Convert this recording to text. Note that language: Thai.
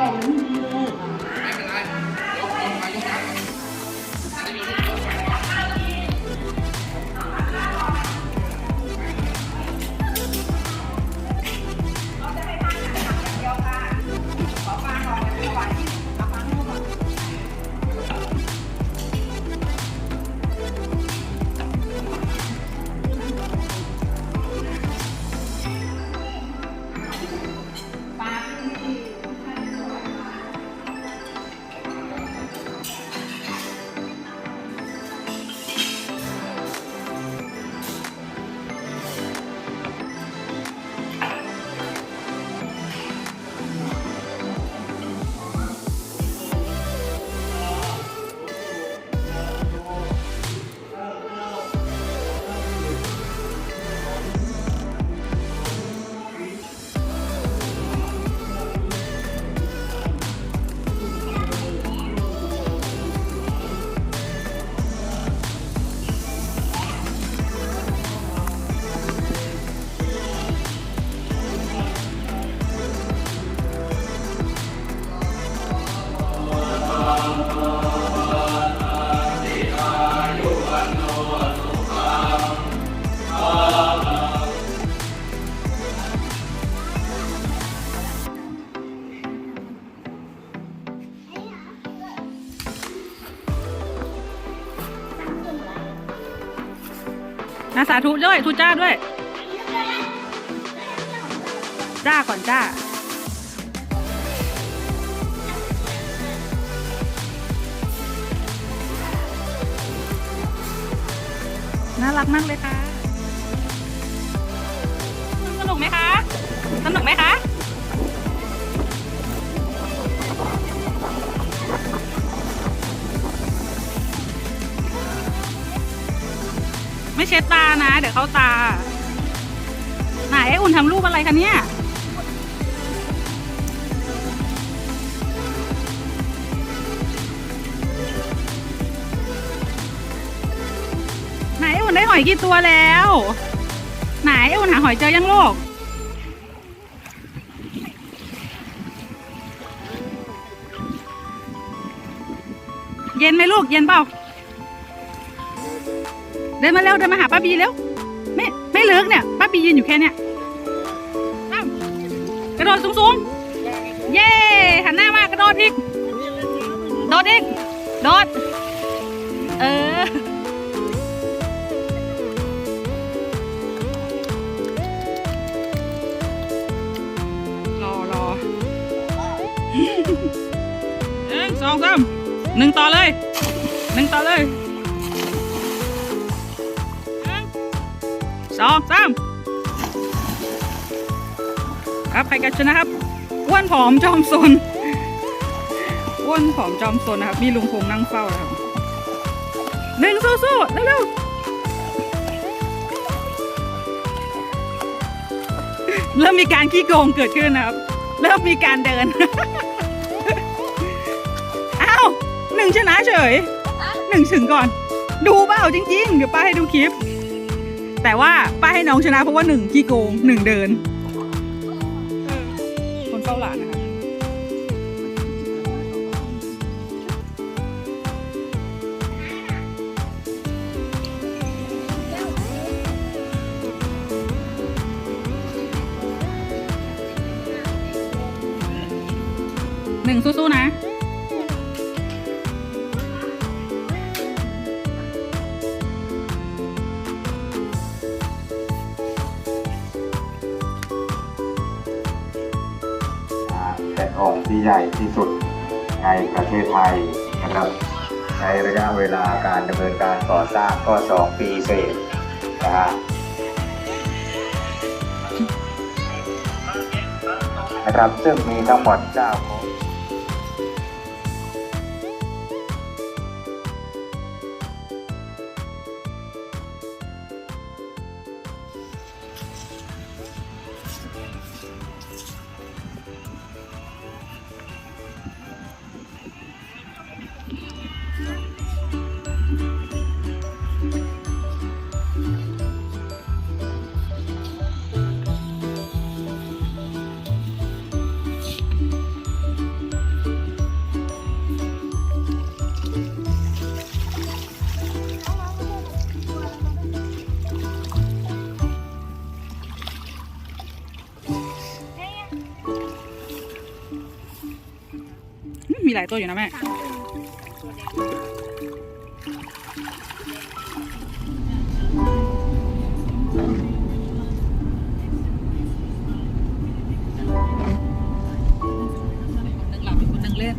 Hallelujah. นะสาธุด้วยทูจ้าด้วย จ้าก่อนจ้าารักมากเลยค่ะ สนุกไหมคะ สนุกไหมคะไม่เช็ดตานะ เดี๋ยวเข้าตา ไหนอุ่นทำรูปอะไรคะเนี่ย อุ่นได้หอยกี่ตัวแล้ว ไหนอุ่นหาหอยเจอยังลูกเย็นไหมลูกเย็นเปล่าเดินมาเร็วเดินมาหาป้าบีเร็วไม่ไม่เลิกเนี่ยป้าบียืนอยู่แค่เนี้ยกระโดดสูงๆเย้หันหน้ามากระโดดอีกโดดอีกโดดเออ องสามหนึ่งต่อเลยหนึ่งต่อเลยหนึ่งสองสามครับใครกันชนะครับอ้วนผอมจอมซนอ้วนผอมจอมซนนะครับ มีลุงพงนั่งเฝ้านะครับหนึ่งสู้สู้ๆเร็วๆเริ่มมีการขี้โกงเกิดขึ้นนะครับ เริ่มมีการเดิน งชนะเฉยหนึ่งถึงก่อน ดูเปล่าจริง ๆ เดี๋ยวป้าให้ดูคลิป แต่ว่าป้าให้น้องชนะเพราะว่าหนึ่งขี้โกงหนึ่งเดินคนเฝ้าหลานนะคะหนึ่งสู้ๆนะ ที่ใหญ่ที่สุดในประเทศไทยนะครับใช้ระยะเวลาการดำเนินการก่อสร้างก็2ปีเศษนะฮะนะครับซึ่งมีทั้งหมด9โครง มีหลายตัวอยู่นะแม่นึ่งหลับอีกคนั่งเล่น